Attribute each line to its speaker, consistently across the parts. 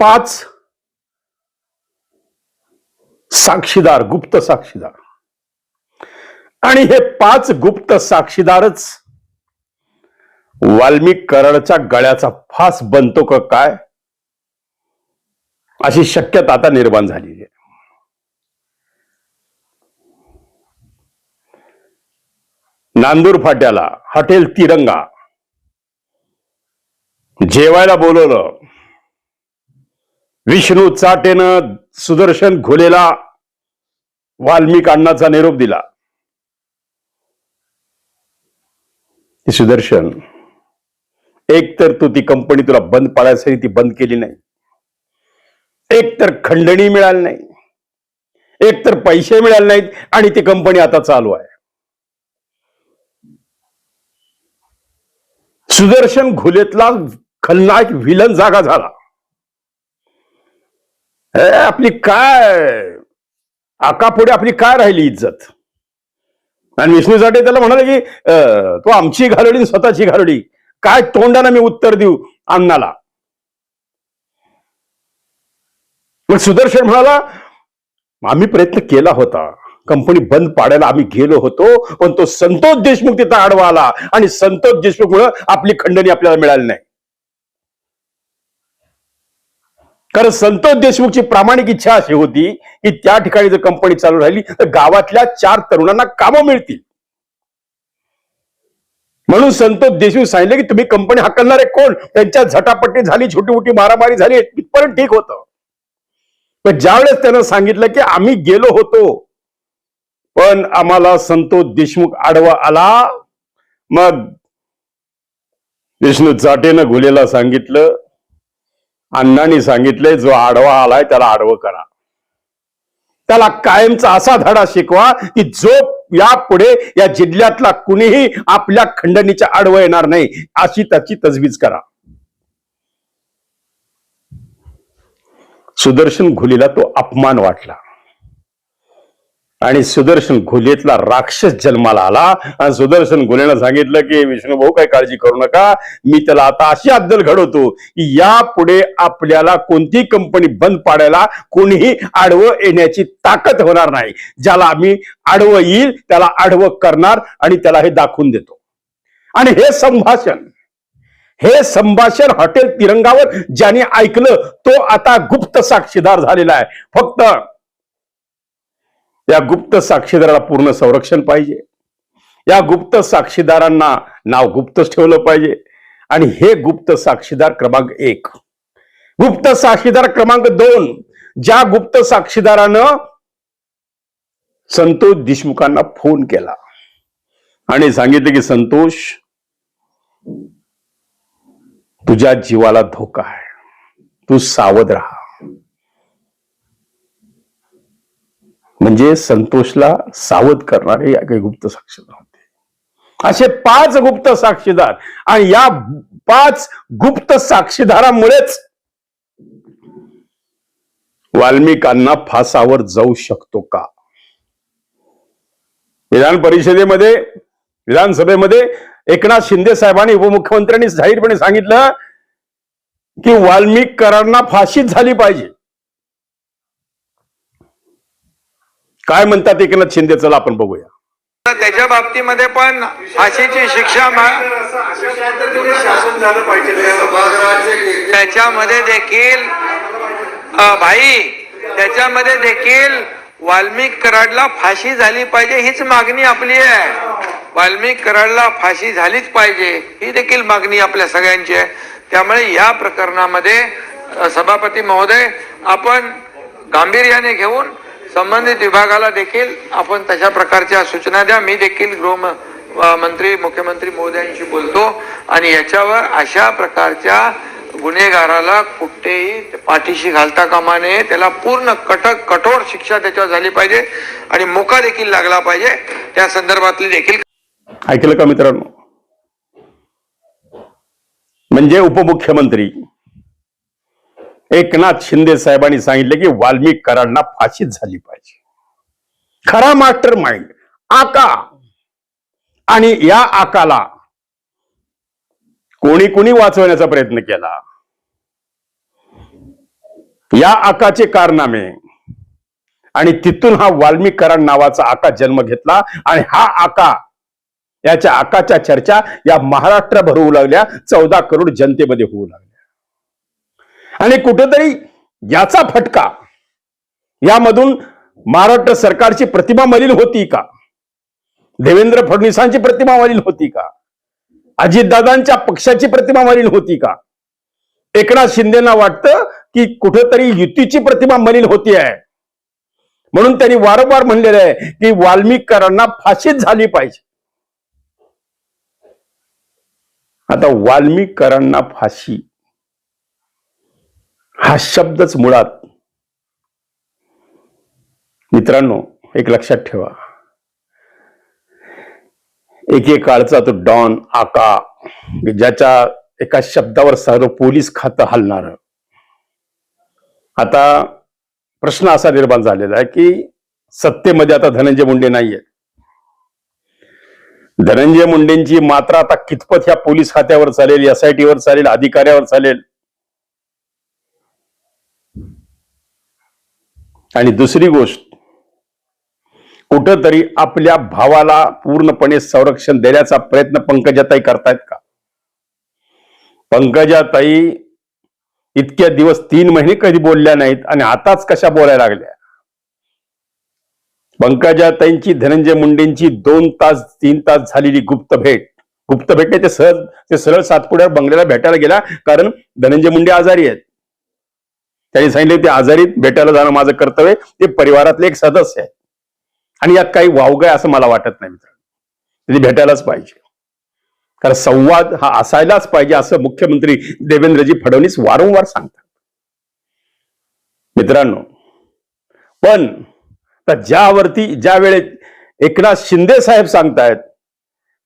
Speaker 1: पाच साक्षीदार गुप्त साक्षीदार. आणि हे पाच गुप्त साक्षीदारच वाल्मिक करडच्या गळ्याचा फास बनतो का काय? अशी शक्यता आता निर्माण झालेली आहे. नांदूर फाट्याला हॉटेल तिरंगा. जेवायला बोलवलं. विष्णू चाटेनं सुदर्शन घोलेला वाल्मिक अण्णाचा निरोप दिला. सुदर्शन एक तर तू ती कंपनी तुला बंद पाडायसाठी ती बंद केली नाही. एक तर खंडणी मिळाली नाही. एक तर पैसे मिळाले नाहीत आणि ती कंपनी आता चालू आहे. सुदर्शन घुलेतला खलनायक विलन जागा झाला. आपली काय? आकापुढे आपली काय राहिली इज्जत? आणि विष्णू साठे त्याला म्हणाले की तो आमची घालडी आणि स्वतःची घालडी. काय तोंडाने मी उत्तर देऊ अण्णाला मग सुदर्शन म्हणाला आम्ही प्रयत्न केला होता. कंपनी बंद पाडायला आम्ही गेलो होतो पण तो संतोष देशमुख तिथं आडवा आला आणि संतोष देशमुख मुळे आपली खंडणी आपल्याला मिळाली नाही. कारण संतोष देशमुखची प्रामाणिक इच्छा अशी होती की त्या ठिकाणी जर कंपनी चालू राहिली तर गावातल्या चार तरुणांना कामं मिळतील. म्हणून संतोष देशमुख सांगितले की तुम्ही कंपनी हाकलणारे कोण? त्यांच्या झटापट्टी झाली छोटी मोठी मारामारी झाली पण ठीक होतं. पण ज्यावेळेस त्यानं सांगितलं की आम्ही गेलो होतो पण आम्हाला संतोष देशमुख आडवा आला. मग विष्णू चाटेनं घुलेला सांगितलं अण्णांनी सांगितलंय जो आडवा आलाय त्याला आडवं करा. त्याला कायमचा असा धडा शिकवा की जो यापुढे या जिल्ह्यातला कुणीही आपल्या खंडणीच्या आडवं येणार नाही अशी त्याची तजवीज करा. सुदर्शन घुलीला तो अपमान वाटला. आणि सुदर्शन घोलेतला राक्षस जन्माला आला. आणि सुदर्शन घोलेनं सांगितलं की विष्णू भाऊ काही काळजी करू नका. मी त्याला आता अशी अद्दल घडवतो की यापुढे आपल्याला कोणती कंपनी बंद पाडायला कोणीही आडवं येण्याची ताकद होणार नाही. ज्याला आम्ही आडवं येईल त्याला आडवं करणार आणि त्याला हे दाखवून देतो. आणि हे संभाषण हे संभाषण हॉटेल तिरंगावर ज्याने ऐकलं तो आता गुप्त साक्षीदार झालेला आहे. फक्त या गुप्त साक्षीदाराला पूर्ण संरक्षण पाहिजे. या गुप्त साक्षीदारांना नाव गुप्तच ठेवलं पाहिजे. आणि हे गुप्त साक्षीदार क्रमांक एक. गुप्त साक्षीदार क्रमांक दोन. ज्या गुप्त साक्षीदारानं संतोष देशमुखांना फोन केला. आणि सांगितलं की संतोष तुझ्या जीवाला धोका आहे. तू सावध राहा. म्हणजे संतोषला सावध करणारे या काही गुप्त साक्षीदार होते. असे पाच गुप्त साक्षीदार आणि या पाच गुप्त साक्षीदारामुळेच वाल्मिकांना फासावर जाऊ शकतो का? विधान परिषदेमध्ये विधानसभेमध्ये एकनाथ शिंदे साहेबांनी उपमुख्यमंत्र्यांनी जाहीरपणे सांगितलं की वाल्मिकरांना फाशीच झाली पाहिजे. काय म्हणतात एकनाथ शिंदे? चला आपण बघूया.
Speaker 2: तर त्याच्या बाबतीमध्ये पण अशीची शिक्षा
Speaker 3: शासन झालं पाहिजे
Speaker 2: त्याच्यामध्ये देखील भाई त्याच्यामध्ये देखील वाल्मिक कराडला फाशी झाली पाहिजे हीच मागणी आपली आहे. वाल्मिक कराडला फाशी झालीच पाहिजे ही देखील मागणी आपल्या सगळ्यांची आहे. त्यामुळे या प्रकरणामध्ये सभापती महोदय आपण गांभीर्याने घेऊन संबंधित विभागाला देखील आपण तशा प्रकारच्या सूचना द्या. मी देखील गृह मंत्री मुख्यमंत्री महोदयांशी बोलतो आणि याच्यावर अशा प्रकारच्या गुन्हेगाराला कुठेही पाठीशी घालता कामा नये. त्याला पूर्ण कटक कठोर शिक्षा त्याच्यावर झाली पाहिजे आणि मोका देखील लागला पाहिजे. त्या संदर्भातली देखील
Speaker 1: ऐकलं का मित्रांनो? म्हणजे उपमुख्यमंत्री एकनाथ शिंदे साहेबांनी सांगितले की वाल्मिक करांना फाशीच झाली पाहिजे. खरा मास्टर माइंड आका. आणि या आकाला कोणी कोणी वाचवण्याचा प्रयत्न केला. या आकाचे कारनामे आणि तिथून हा वाल्मिक कराड नावाचा आका जन्म घेतला आणि हा आका याच्या आकाच्या चर्चा या महाराष्ट्रभर होऊ लागल्या चौदा करोड जनतेमध्ये होऊ लागल्या. आणि कुठेतरी याचा फटका यामधून महाराष्ट्र सरकारची प्रतिमा मलिन होती का? देवेंद्र फडणवीसांची प्रतिमा मलिन होती का? अजितदादांच्या पक्षाची प्रतिमा मलिन होती का? एकनाथ शिंदेना वाटतं की कुठेतरी युतीची प्रतिमा मलिन होती आहे. म्हणून त्यांनी वारंवार म्हणलेलं आहे की वाल्मिकरांना फाशीच झाली पाहिजे. आता वाल्मिकरांना फाशी हा शब्दच मुळात. मित्रांनो एक लक्षात ठेवा. एकेकाळचा तो डॉन आका ज्याच्या एका शब्दावर सर्व पोलीस खातं हलणार. आता प्रश्न असा निर्माण झालेला आहे की सत्तेमध्ये आता धनंजय मुंडे नाहीये धनंजय मुंडेंची मात्रा आता कितपत ह्या पोलीस खात्यावर चालेल एसआयटीवर चालेल अधिकाऱ्यावर चालेल आणि दुसरी गोष्ट कुठंतरी आपल्या भावाला पूर्णपणे संरक्षण देण्याचा प्रयत्न पंकजाताई करतायत का? पंकजाताई इतक्या दिवस तीन महिने कधी बोलल्या नाहीत आणि आताच कशा बोलायला लागल्या? पंकजाताईंची धनंजय मुंडेंची दोन तास तीन तास झालेली गुप्त भेट. गुप्त भेट ते सहज ते सरळ सातपुड्यावर बंगल्याला भेटायला गेला कारण धनंजय मुंडे आजारी आहेत. त्यांनी सांगितले ते आजारीत भेटायला जाणं माझं कर्तव्य ते परिवारातले एक सदस्य आहे आणि यात काही वावग आहे असं मला वाटत नाही मित्रांनो. त्यांनी भेटायलाच पाहिजे. कारण संवाद हा असायलाच पाहिजे असं मुख्यमंत्री देवेंद्रजी फडणवीस वारंवार सांगतात. मित्रांनो पण तर ज्यावरती ज्या वेळेत एकनाथ शिंदे साहेब सांगतायत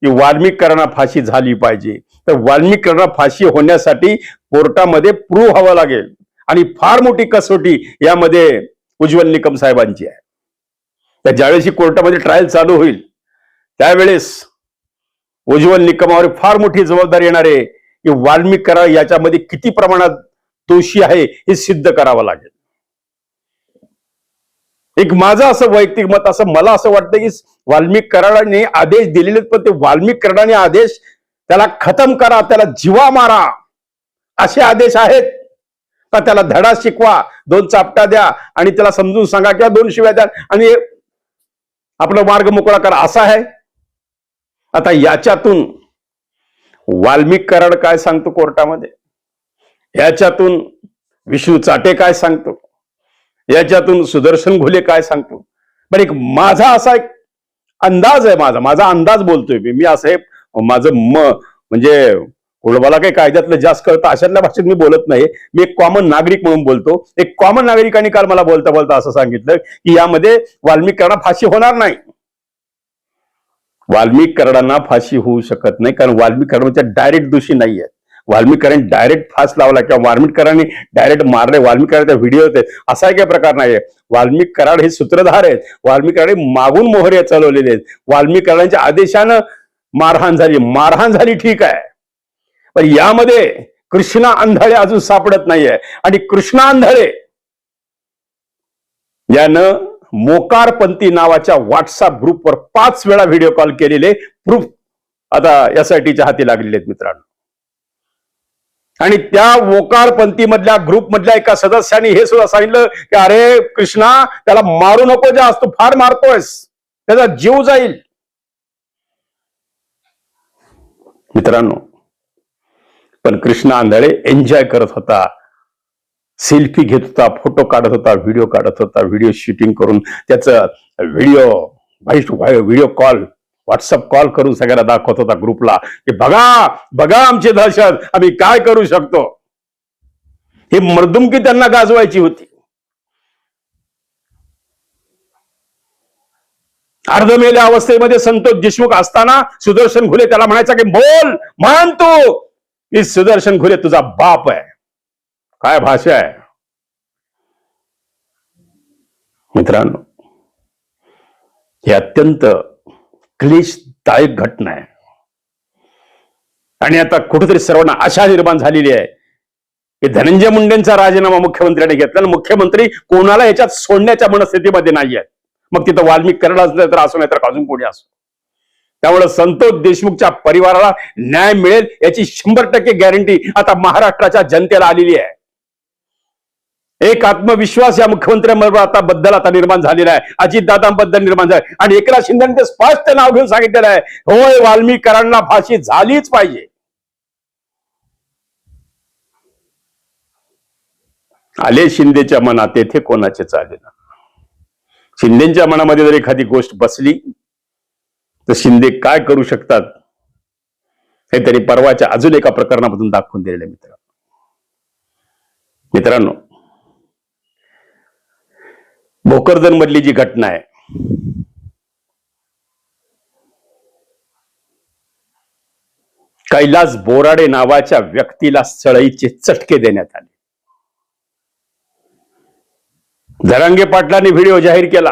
Speaker 1: की वाल्मिकांना फाशी झाली पाहिजे तर वाल्मिकांना फाशी होण्यासाठी कोर्टामध्ये प्रूव्ह व्हावं लागेल. आणि फार मोठी कसोटी यामध्ये उज्ज्वल निकम साहेबांची आहे. त्या ज्यावेळेस कोर्टामध्ये ट्रायल चालू होईल त्यावेळेस उज्ज्वल निकमावर फार मोठी जबाबदारी येणार आहे की वाल्मिक करा याच्यामध्ये किती प्रमाणात दोषी आहे हे सिद्ध करावं लागेल. एक माझं असं वैयक्तिक मत असं मला असं वाटतं की वाल्मिक कराडाने आदेश दिलेले पण ते वाल्मिक कराडाने आदेश त्याला खतम करा त्याला जीवा मारा असे आदेश आहेत. का त्याला धडा शिकवा दोन चापटा द्या आणि त्याला समजून सांगा किंवा दोन शिव्या द्या आणि आपला मार्ग मोकळा करा. असा आहे. आता याच्यातून वाल्मिक कराड काय सांगतो कोर्टामध्ये? याच्यातून विष्णू चाटे काय सांगतो? याच्यातून सुदर्शन घुले काय सांगतो? पण एक माझा असा एक अंदाज आहे माझा. माझा अंदाज बोलतोय मी. मी असं हे माझं म म्हणजे मला काही कायद्यातलं जास्त कळतं? अशातल्या भाषेत मी बोलत नाही. मी एक कॉमन नागरिक म्हणून बोलतो. एक कॉमन नागरिकांनी काल मला बोलता बोलता असं सांगितलं की यामध्ये वाल्मिकांना फाशी होणार नाही. वाल्मिकरणांना फाशी होऊ शकत नाही कारण वाल्मिक डायरेक्ट दोषी नाही आहेत वाल्मिक डायरेक्ट फास लावला किंवा वाल्मिकरांनी डायरेक्ट मारले वाल्मिकरांचा व्हिडिओ होते असा काही प्रकार नाहीये. वाल्मिक कराड हे सूत्रधार आहेत. वाल्मिक मागून मोहरे चालवलेले आहेत. वाल्मिकरांच्या आदेशानं मारहाण झाली. मारहाण झाली ठीक आहे. पण यामध्ये कृष्णा अंधळे अजून सापडत नाहीये. आणि कृष्णा अंधळे यानं मोकारपंथी नावाच्या व्हॉट्सअप ग्रुपवर पाच वेळा व्हिडिओ कॉल केलेले प्रूफ आता एसआयटीच्या हाती लागलेले आहेत मित्रांनो. आणि त्या मोकारपंथी मधल्या ग्रुप मधल्या एका सदस्याने हे सुद्धा सांगितलं की अरे कृष्णा त्याला मारू नको जास्त तू फार मारतोयस. त्याचा जीव जाईल. मित्रांनो पण कृष्णा आंधळे एन्जॉय करत होता. सेल्फी घेत होता फोटो काढत होता व्हिडिओ काढत होता व्हिडिओ शूटिंग करून त्याचं video video call WhatsApp call करून सगळ्यांना दाखवत होता ग्रुपला की बघा बघा आमची दहशत आम्ही काय करू शकतो? हे मर्दुमकी त्यांना गाजवायची होती. अर्धमेल्या अवस्थेमध्ये संतोष देशमुख असताना सुदर्शन घुले त्याला म्हणायचा की बोल मान तू की सुदर्शन घुले तुझा बाप आहे काय भाषा आहे मित्रांनो ही अत्यंत क्लेशदायक घटना आहे. आणि आता कुठेतरी सर्वांना आशा निर्माण झालेली आहे की धनंजय मुंडेंचा राजीनामा मुख्यमंत्र्यांनी घेतला आणि मुख्यमंत्री कोणाला याच्यात सोडण्याच्या मनस्थितीमध्ये नाही आहेत मग तिथं वाल्मिक करड असलं तर असो नाही तर अजून कोणी असो. त्यामुळे संतोष देशमुखच्या परिवाराला न्याय मिळेल याची शंभर टक्के गॅरंटी आता महाराष्ट्राच्या जनतेला आलेली आहे. एक आत्मविश्वास या मुख्यमंत्र्यांबरोबर आता बद्दल आता निर्माण झालेला आहे. अजितदादांबद्दल निर्माण झाला. आणि एकनाथ शिंदे ते स्पष्ट नाव घेऊन सांगितलेलं आहे. होय वाल्मिकरांना फाशी झालीच पाहिजे. आले शिंदेच्या मनात तेथे कोणाचे चालेना शिंदेच्या मनामध्ये जर एखादी गोष्ट बसली तर शिंदे काय करू शकतात हे त्यांनी परवाच्या अजून एका प्रकरणामधून दाखवून दिलेले मित्र मित्रांनो. भोकरदन मधली जी घटना आहे कैलास बोराडे नावाच्या व्यक्तीला सळईचे चटके देण्यात आले. झरांगे पाटलांनी व्हिडिओ जाहीर केला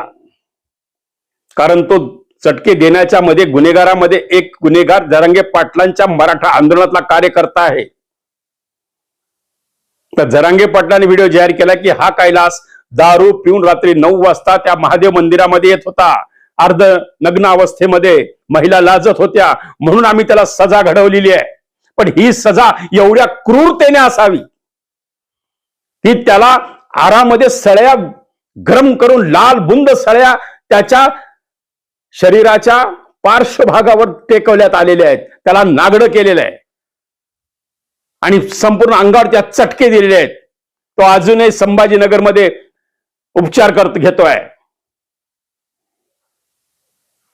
Speaker 1: कारण तो चटके देण्याच्या मध्ये गुन्हेगारामध्ये एक गुन्हेगार जरांगे पाटलांच्या मराठा आंदोलनातला कार्यकर्ता आहे. तर जरांगे पाटलांनी व्हिडिओ जाहीर केला की हा कैलास दारू पिऊन रात्री नऊ वाजता त्या महादेव मंदिरामध्ये येत होता. अर्ध नग्न अवस्थेमध्ये महिला लाजत होत्या. म्हणून आम्ही त्याला सजा घडवलेली आहे. पण ही सजा एवढ्या क्रूरतेने असावी. की त्याला आरामध्ये सळ्या गरम करून लाल बुंद सळ्या त्याच्या शरीराच्या पार्श्वभागावर टेकवण्यात आलेले आहेत. त्याला नागडं केलेलं आहे. आणि संपूर्ण अंगावर त्या चटके दिलेले आहेत. तो अजूनही संभाजीनगरमध्ये उपचार करत घेतोय.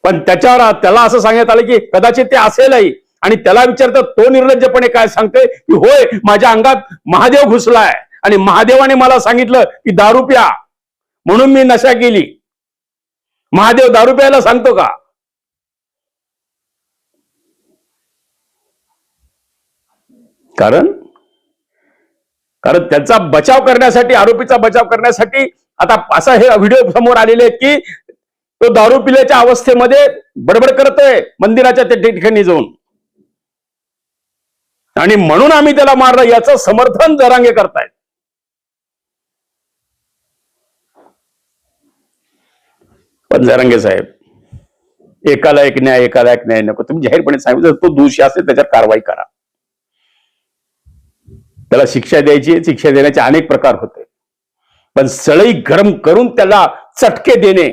Speaker 1: पण त्याच्यावर त्याला असं सांगण्यात आलं की कदाचित ते असेलही. आणि त्याला विचारतं तो निर्लज्जपणे काय सांगतोय? की होय माझ्या अंगात महादेव घुसलाय. आणि महादेवाने मला सांगितलं की दारू प्या. म्हणून मी नशा केली. महादेव दारू प्यायला सांगतो का? कारण? कारण त्याचा बचाव करण्यासाठी आरोपीचा बचाव करण्यासाठी आता असा हे व्हिडिओ समोर आलेले आहेत की तो दारू पिल्याच्या अवस्थेमध्ये बडबड करतोय मंदिराच्या त्या ठिकाणी जाऊन. आणि म्हणून आम्ही त्याला मारलं याचं समर्थन जरांगे करतायत. पंजारंगे साहेब. एकाला एक न्याय एकाला एक न्याय नको. तुम्ही जाहीरपणे सांगितलं तो दोषी असेल त्याच्यावर कारवाई करा. त्याला शिक्षा द्यायची शिक्षा देण्याचे अनेक प्रकार होते. पण सळई गरम करून त्याला चटके देणे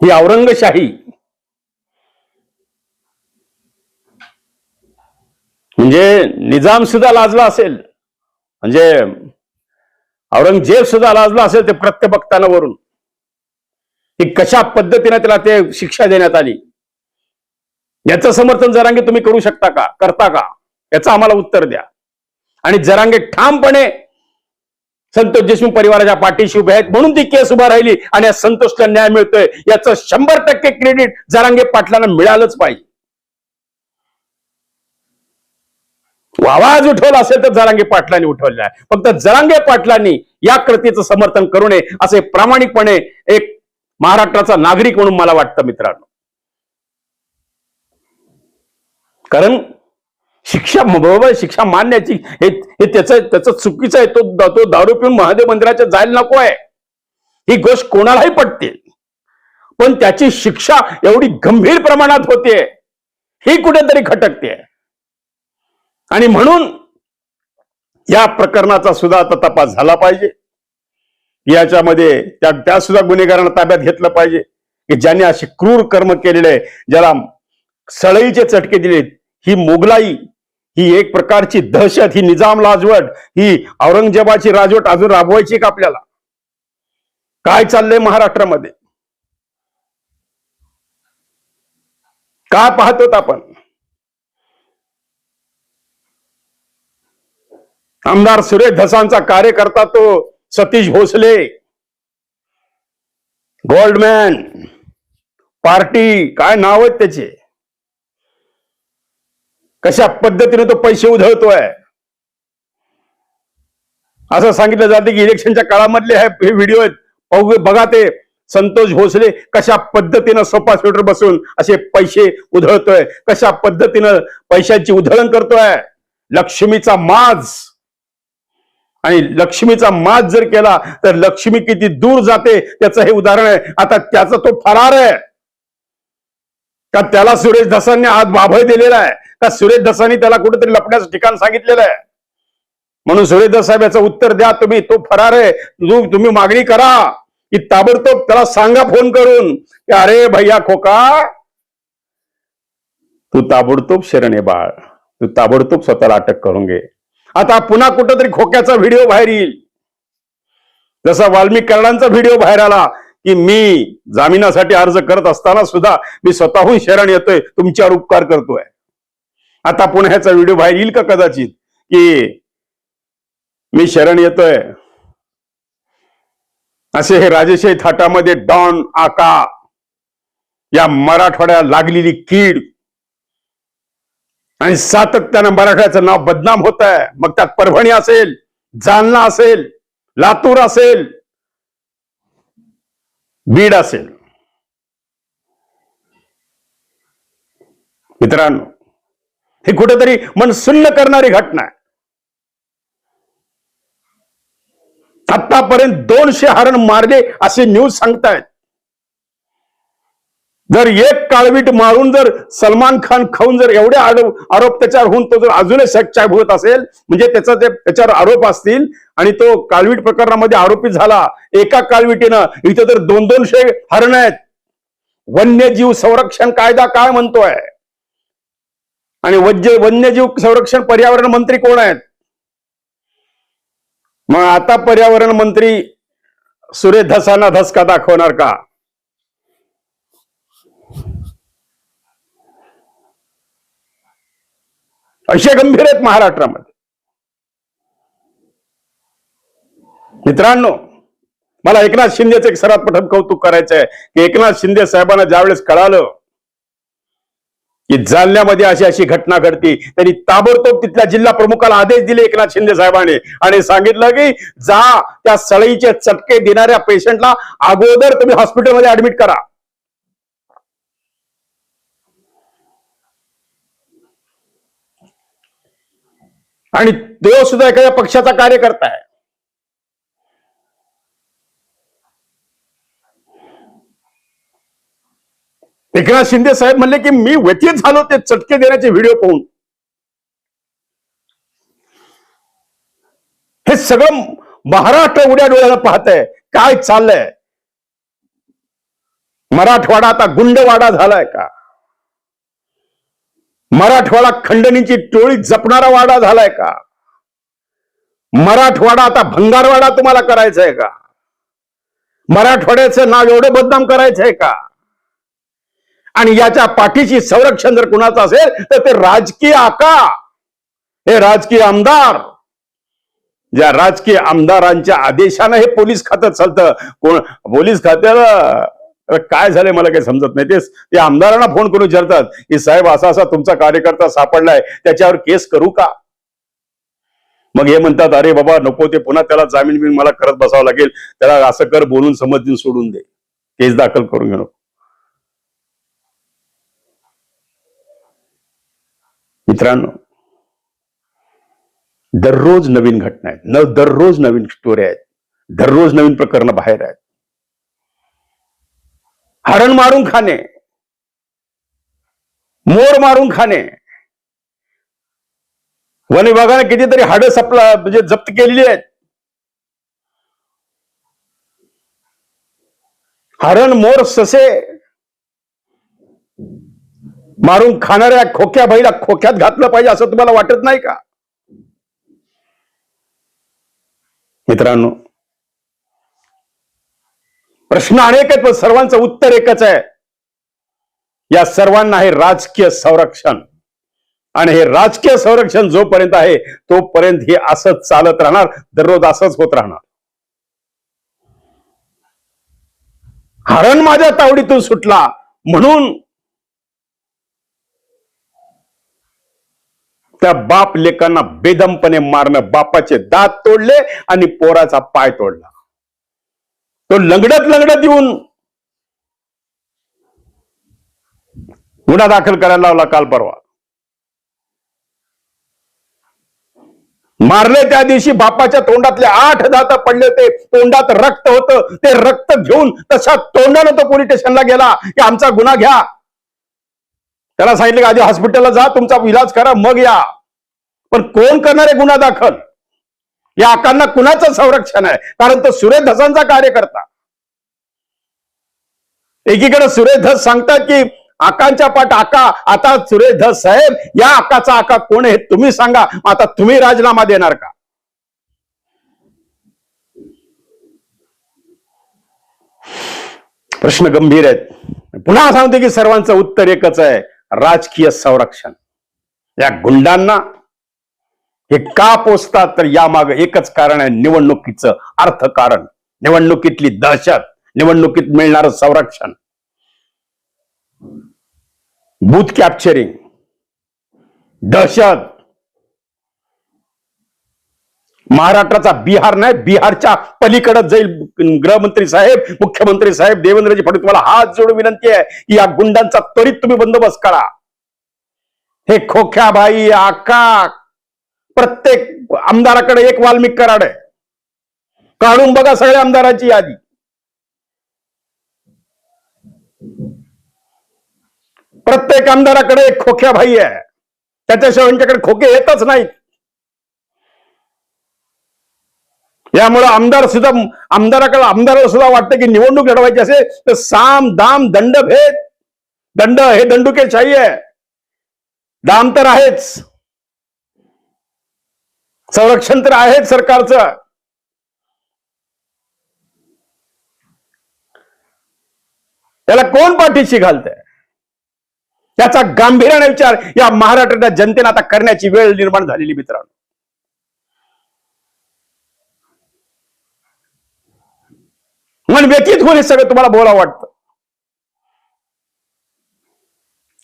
Speaker 1: ही औरंगशाही म्हणजे निजाम सुद्धा लाजला असेल. म्हणजे औरंगजेब सुद्धा लाजला असेल ते प्रत्यबक्तानावरून की कशा पद्धतीने त्याला ते शिक्षा देण्यात आली? याचं समर्थन जरांगे तुम्ही करू शकता का? करता का? याचं आम्हाला उत्तर द्या. आणि जरांगे ठामपणे संतोष देशमुख परिवाराच्या पाठीशी उभे आहेत. म्हणून ती केस उभा राहिली आणि या संतोषला न्याय मिळतोय. याचं शंभर टक्के क्रेडिट जरांगे पाटलांना मिळालंच पाहिजे. आवाज उठवला असेल तर जरांगे पाटलांनी उठवलेला आहे. फक्त जरांगे पाटलांनी या कृतीचं समर्थन करू नये असे प्रामाणिकपणे एक महाराष्ट्राचा नागरिक म्हणून मला वाटतं मित्रांनो. कारण शिक्षा बरोबर शिक्षा मानण्याची हे त्याचं त्याचं चुकीचं आहे तो तो दारू पिऊन महादेव मंदिराच्या जायला नको आहे. ही गोष्ट कोणालाही पटते. पण त्याची शिक्षा एवढी गंभीर प्रमाणात होते. ही कुठेतरी खटकते. आणि म्हणून या प्रकरणाचा सुद्धा आता तपास झाला पाहिजे. याच्यामध्ये त्या त्या सुद्धा गुन्हेगारांना ताब्यात घेतलं पाहिजे. की ज्यांनी असे क्रूर कर्म केलेले आहे ज्याला सळईचे चटके दिलेत ही मोगलाई ही एक प्रकारची दहशत ही निजाम लाजवट ही औरंगजेबाची राजवट अजून राबवायची का आपल्याला? काय चाललंय महाराष्ट्रामध्ये? काय पाहतो आपण? आमदार सुरेश धसांचा कार्यकर्ता तो सतीश भोसले. गोल्डमॅन पार्टी काय नाव आहेत त्याचे? कशा पद्धतीने तो पैसे उधळतोय? असं सांगितलं जाते की इलेक्शनच्या काळामधले हे हे व्हिडिओ आहेत. बघा ते. संतोष भोसले कशा पद्धतीनं सोफा स्वेटर बसून असे पैसे उधळतोय? कशा पद्धतीनं पैशाची उधळण करतोय? लक्ष्मीचा माज. आणि लक्ष्मीचा मात जर केला तर लक्ष्मी किती दूर जाते त्याचं हे उदाहरण आहे. आता त्याचा तो फरार आहे. का त्याला सुरेश धसांनी आज बाभळ दिलेला आहे? का सुरेश धसांनी त्याला कुठेतरी लपण्याचं ठिकाण सांगितलेलं आहे? म्हणून सुरेश धस साहेब याचं उत्तर द्या तुम्ही तो फरार आहे. तुम्ही मागणी करा. की ताबडतोब त्याला सांगा फोन करून की अरे भैया खोका तू ताबडतोब शरण बाळ. तू ताबडतोब स्वतःला अटक करून घे. आता पुन्हा कुठंतरी खोक्याचा व्हिडिओ बाहेर येईल. जसा वाल्मिक कर्णांचा व्हिडिओ बाहेर आला की मी जामिनासाठी अर्ज करत असताना सुद्धा मी स्वतःहून शरण येतोय तुमच्यावर उपकार करतोय. आता पुन्हा ह्याचा व्हिडिओ बाहेर येईल का कदाचित? की मी शरण येतोय. असे हे राजेशाही थाटामध्ये डॉन आका या मराठवाड्याला लागलेली कीड आणि सातत्यानं मराठ्याचं नाव बदनाम होत आहे. मग त्यात परभणी असेल जालना असेल लातूर असेल बीड असेल. मित्रांनो ही कुठेतरी मन सुन्न करणारी घटना आहे. आतापर्यंत दोनशे हरण मारले असे न्यूज सांगतायत. जर एक काळवीट मारून जर सलमान खान खाऊन जर एवढे आरोप त्याच्यावर होऊन तो जर अजूनही सच्चा भोगत असेल म्हणजे त्याचा ते त्याच्यावर आरोप असतील आणि तो काळवीट प्रकरणामध्ये आरोपी झाला एका काळविटीनं इथं तर दोन दोनशे हरण आहेत. वन्यजीव संरक्षण कायदा काय म्हणतोय? आणि वन्य वन्यजीव संरक्षण पर्यावरण मंत्री कोण आहेत? मग आता पर्यावरण मंत्री सुरेश धसांना धसका दाखवणार का? असे गंभीर आहेत महाराष्ट्रामध्ये. मित्रांनो मला एकनाथ शिंदेचं एक सर्वात प्रथम कौतुक करायचं आहे की एकनाथ शिंदे साहेबांना ज्यावेळेस कळालं की जालन्यामध्ये अशी अशी घटना घडती त्यांनी ताबडतोब तिथल्या जिल्हा प्रमुखाला आदेश दिले एकनाथ शिंदे साहेबांनी आणि सांगितलं की जा त्या सळईचे चटके देणाऱ्या पेशंटला अगोदर तुम्ही हॉस्पिटलमध्ये ऍडमिट करा. आणि तो सुद्धा एखाद्या पक्षाचा कार्यकर्ता आहे. एकनाथ शिंदे साहेब म्हणले की मी व्यथित झालो ते चटके देण्याचे व्हिडिओ पाहून. हे सगळं महाराष्ट्र उड्या डोळ्याला पाहत आहे काय चाललंय? मराठवाडा आता गुंडवाडा झालाय का? मराठवाडा खंडणीची टोळी जपणारा वाडा झालाय का? मराठवाडा आता भंगारवाडा तुम्हाला करायचा आहे का? मराठवाड्याचं नाव एवढं बदनाम करायचंय का? आणि याच्या पाठीशी संरक्षण जर कुणाचं असेल तर ते राजकीय आका. हे राजकीय आमदार. ज्या राजकीय आमदारांच्या आदेशानं हे पोलीस खातं चालतं. कोण पोलीस खात्याला काय झालंय मला काही समजत नाही. तेच ते आमदारांना फोन करून विचारतात की साहेब असा असा तुमचा कार्यकर्ता सापडलाय त्याच्यावर केस करू का? मग हे म्हणतात अरे बाबा नको ते पुन्हा त्याला जामीन बिन मला करत बसावं लागेल. त्याला असं कर बोलून समजून सोडून दे. केस दाखल करून घेणं. मित्रांनो दररोज नवीन घटना आहेत. न दररोज नवीन स्टोरी आहेत. दररोज नवीन प्रकरणं बाहेर आहेत. हरण मारून खाणे मोर मारून खाणे. वन विभागाने कितीतरी हाडं सपला म्हणजे जप्त केलेली आहेत. हरण मोर ससे मारून खाणाऱ्या खोक्या बाईला खोक्यात घातलं पाहिजे असं तुम्हाला वाटत नाही का? मित्रांनो प्रश्न अनेक आहेत पण सर्वांचं उत्तर एकच आहे. या सर्वांना हे राजकीय संरक्षण. आणि हे राजकीय संरक्षण जोपर्यंत आहे तोपर्यंत हे असंच चालत राहणार दररोज असंच होत राहणार. हरण माझ्या तावडीतून सुटला म्हणून त्या बाप लेकांना बेदमपणे मारणं बापाचे दात तोडले आणि पोराचा पाय तोडला. तो लंगडत लंगडत येऊन गुन्हा दाखल करायला लावला काल परवा. मारले त्या दिवशी बापाच्या तोंडातले आठ दात पडले होते. तोंडात रक्त होतं. ते रक्त घेऊन तशा तोंडानं तो पोलीस स्टेशनला गेला की आमचा गुन्हा घ्या. त्याला सांगितलं की आधी हॉस्पिटलला जा तुमचा इलाज करा मग या. पण कोण करणार आहे गुन्हा दाखल? या आकांना कुणाचं संरक्षण आहे? कारण तो सुरेश धसांचा कार्यकर्ता. एकीकडे सुरेश धस सांगतात की आकांच्या पाठ आका आता सुरेश धस साहेब या आकाचा आका कोण आहे तुम्ही सांगा आता तुम्ही राजीनामा देणार का? प्रश्न गंभीर आहेत. पुन्हा सांगते की सर्वांचं उत्तर एकच आहे राजकीय संरक्षण. या गुंडांना हे का पोचतात? तर यामाग एकच कारण आहे निवडणुकीचं अर्थकारण निवडणुकीतली दहशत निवडणुकीत मिळणार संरक्षण. बूथ कॅप्चरिंग दहशत. महाराष्ट्राचा बिहार नाही बिहारच्या पलीकडे जाईल गृहमंत्री साहेब मुख्यमंत्री साहेब देवेंद्रजी फडणवीस. तुम्हाला हात जोडून विनंती आहे की या गुंडांचा त्वरित तुम्ही बंदोबस्त करा. हे खोख्याबाई आका प्रत्येक आमदाराकडे एक वाल्मिक कराड आहे. काढून बघा सगळ्या आमदारांची यादी. प्रत्येक आमदाराकडे एक खोक्याबाई आहे. त्याच्याशिवाय यांच्याकडे खोके येतच नाहीत. यामुळे आमदार सुद्धा आमदाराकडे आमदाराला सुद्धा वाटतं की निवडणूक लढवायची असेल तर साम दाम दंड भेद. दंड हे दंडुकेशाही आहे. दाम तर आहेच. संरक्षण तर आहेच सरकारचं. त्याला कोण पाठीशी घालतंय? त्याचा गांभीर्याने विचार या महाराष्ट्राच्या जनतेने आता करण्याची वेळ निर्माण झालेली मित्रांनो. मन व्यतीत होईल हे सगळं तुम्हाला बोला वाटतं.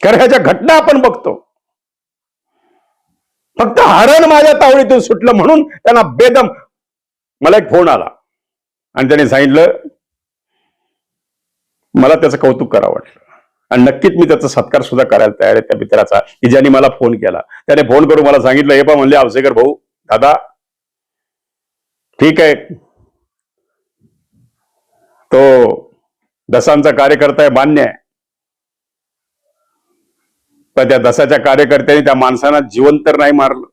Speaker 1: कारण ह्याच्या घटना आपण बघतो फक्त हरण माझ्या तावडीतून सुटलं म्हणून त्यांना बेदम मला एक फोन आला. आणि त्याने सांगितलं मला त्याचं कौतुक करावं वाटलं. आणि नक्कीच मी त्याचा सत्कार सुद्धा करायला तयार आहे त्या मित्राचा की ज्याने मला फोन केला. त्याने फोन करून मला सांगितलं हे पा म्हणले आवसेकर भाऊ दादा ठीक आहे. तो दसांचा कार्यकर्ता आहे मान्य आहे. तर त्या दसाच्या कार्यकर्त्यांनी त्या माणसांना जिवंत तर नाही मारलं.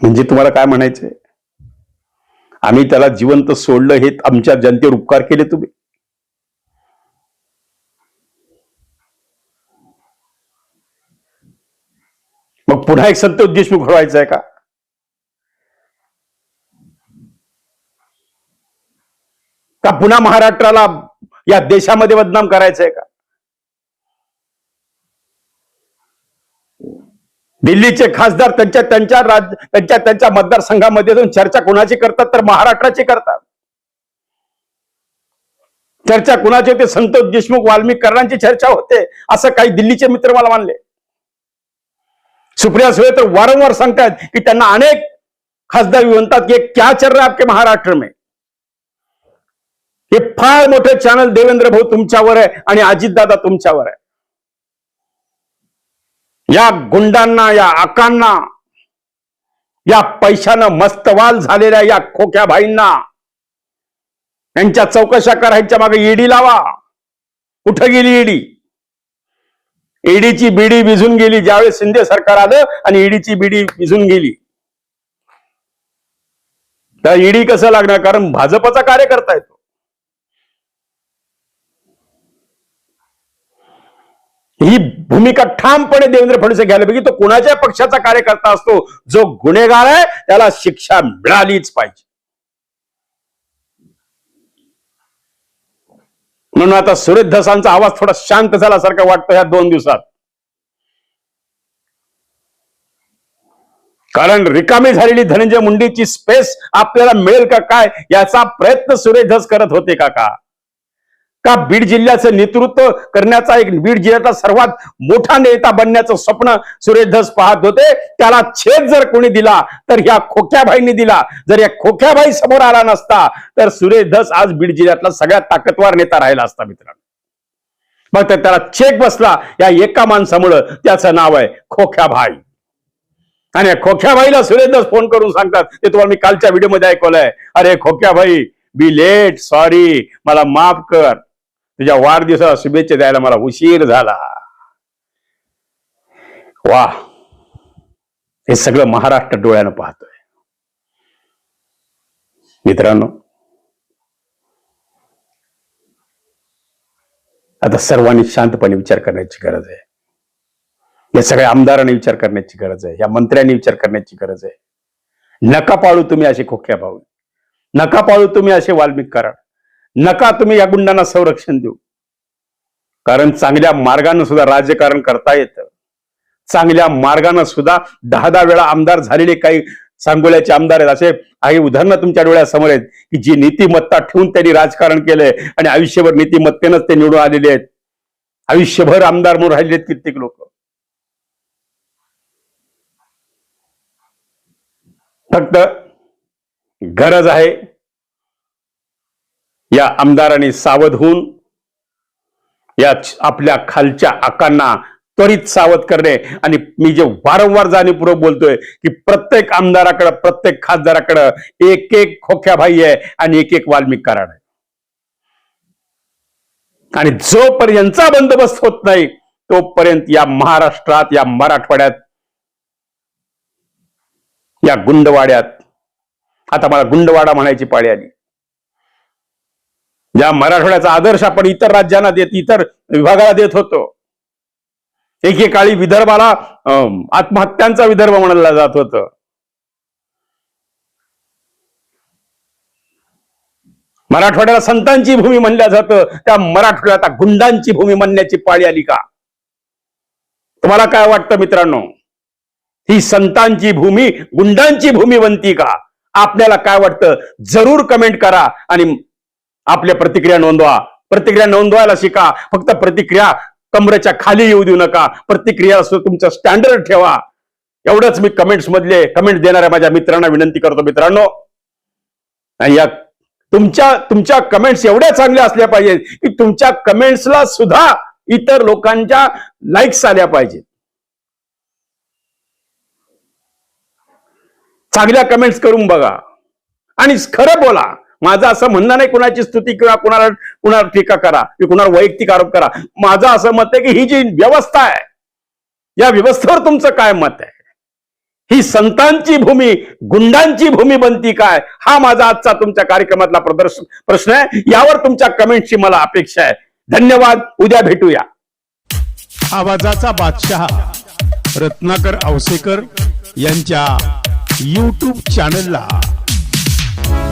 Speaker 1: म्हणजे तुम्हाला काय म्हणायचंय? आम्ही त्याला जिवंत सोडलं हे आमच्या जनतेवर उपकार केले तुम्ही. मग पुन्हा एक संतोष देशमुख घडवायचा आहे का? का पुन्हा महाराष्ट्राला या देशामध्ये बदनाम करायचं आहे का? दिल्लीचे खासदार त्यांच्या त्यांच्या राज्य त्यांच्या त्यांच्या मतदारसंघामध्ये जाऊन चर्चा कोणाची करतात तर महाराष्ट्राची करतात. चर्चा कुणाची होते? संतोष देशमुख वाल्मिक कर्णांची चर्चा होते. असं काही दिल्लीचे मित्र मला मानले. सुप्रिया सुळे तर वारंवार सांगतात की त्यांना अनेक खासदार म्हणतात की क्या चल रहा है आपके महाराष्ट्र में? हे फार मोठे चॅनल देवेंद्र भाऊ तुमच्यावर आहे आणि अजितदादा तुमच्यावर आहे. या गुंडांना या आकांना या पैशानं मस्तवाल झालेल्या या खोक्या भाईंना यांच्या चौकशा करायच्या मागे ईडी लावा. कुठं गेली ईडी? ईडीची बीडी विझून गेली ज्यावेळेस शिंदे सरकार आलं आणि ईडीची बीडी विझून गेली. तर ईडी कसं लागणार? कारण भाजपचा कार्यकर्ता येतो ही भूमिका ठामपणे देवेंद्र फडणवीस घ्यायला पाहिजे तो कोणाच्या पक्षाचा कार्यकर्ता असतो जो गुन्हेगार आहे त्याला शिक्षा मिळालीच पाहिजे. म्हणून आता सुरेश धसांचा आवाज थोडा शांत झाल्यासारखा वाटतो ह्या दोन दिवसात. कारण रिकामी झालेली धनंजय मुंडेची स्पेस आपल्याला मिळेल का काय याचा प्रयत्न सुरेश धस करत होते का का? का बीड जिल्ह्याचं नेतृत्व करण्याचा एक बीड जिल्ह्याचा सर्वात मोठा नेता बनण्याचं स्वप्न सुरेश धस पाहत होते. त्याला छेद जर कोणी दिला तर ह्या खोक्याबाईंनी दिला. जर या खोक्याबाई समोर आला नसता तर सुरेश धस आज बीड जिल्ह्यातला सगळ्यात ताकदवार नेता राहिला असता मित्रांनो. मग त्याला चेक बसला या एका माणसामुळं. त्याचं नाव आहे खोक्याभाई आणि खोख्याबाईला खोक्याबाईला सुरेश फोन करून सांगतात ते तुम्हाला मी कालच्या व्हिडिओमध्ये ऐकवलंय. अरे खोख्याबाई बी लेट सॉरी मला माफ कर. तुझ्या वाढदिवसाला शुभेच्छा द्यायला मला उशीर झाला. वा. हे सगळं महाराष्ट्र डोळ्यानं पाहतोय. मित्रांनो आता सर्वांनी शांतपणे विचार करण्याची गरज आहे. या सगळ्या आमदारांनी विचार करण्याची गरज आहे. या मंत्र्यांनी विचार करण्याची गरज आहे. नका पाळू तुम्ही असे खोक्या भाऊ. नका पाळू तुम्ही असे वाल्मिक करा नका तुम्ही या गुंडांना संरक्षण देऊ. कारण चांगल्या मार्गानं सुद्धा राजकारण करता येतं. चांगल्या मार्गानं सुद्धा दहा दहा वेळा आमदार झालेले काही सांगोल्याचे आमदार आहेत. असे काही उदाहरणं तुमच्या डोळ्यासमोर आहेत की जी नीतिमत्ता ठेवून त्यांनी राजकारण केलंय आणि आयुष्यभर नीतिमत्तेनंच ते निवडून आलेले आहेत. आयुष्यभर आमदार म्हणून राहिलेले आहेत कित्येक लोक. फक्त गरज आहे या आमदारांनी सावध होऊन या आपल्या खालच्या आकांना त्वरित सावध करणे आणि मी जे वारंवार जाणीवपूर्वक बोलतोय की प्रत्येक आमदाराकडं प्रत्येक खासदाराकडं एक एक खोख्या भाई आहे आणि एक एक वाल्मिक कराड आहे. आणि जोपर्यंतचा बंदोबस्त होत नाही तोपर्यंत या महाराष्ट्रात या मराठवाड्यात या गुंडवाड्यात आता मला गुंडवाडा म्हणायची पाळी आली. ज्या मराठवाड्याचा आदर्श आपण इतर राज्यांना देत इतर विभागाला देत होतो. एकेकाळी विदर्भाला अं, आत्महत्यांचा विदर्भ म्हणला जात होतं. मराठवाड्याला संतांची भूमी म्हणल्या जातं त्या मराठवाड्यात गुंडांची भूमी म्हणण्याची पाळी आली का? तुम्हाला काय वाटतं मित्रांनो? ही संतांची भूमी गुंडांची भूमी बनती का? आपल्याला काय वाटतं? जरूर कमेंट करा आणि आपल्या प्रतिक्रिया नोंदवा. प्रतिक्रिया नोंदवायला शिका. फक्त प्रतिक्रिया कमरेच्या खाली येऊ देऊ नका. प्रतिक्रिया तुमचा तुमचं स्टँडर्ड ठेवा. एवढंच मी कमेंट्स मधले कमेंट देणाऱ्या माझ्या मित्रांना विनंती करतो मित्रांनो. या तुमच्या तुमच्या कमेंट्स एवढ्या चांगल्या असल्या पाहिजेत की तुमच्या कमेंट्सला सुद्धा इतर लोकांच्या लाईक्स आल्या पाहिजेत. चांगल्या कमेंट्स करून बघा. आणि खरं बोला. माझं असं म्हणणं नाही कुणाची स्तुती किंवा कुणाला कुणाला टीका करा किंवा कुणाला वैयक्तिक आरोप करा. माझं असं मत आहे की ही जी व्यवस्था आहे या व्यवस्थेवर तुमचं काय मत आहे? ही संतांची भूमी गुंडांची भूमी बनती काय? हा माझा आजचा तुमच्या कार्यक्रमातला प्रदर्शन प्रश्न आहे. यावर तुमच्या कमेंटची मला अपेक्षा आहे. धन्यवाद. उद्या भेटूया.
Speaker 4: आवाजाचा बादशहा रत्नाकर आवसेकर यांच्या यूट्यूब चॅनलला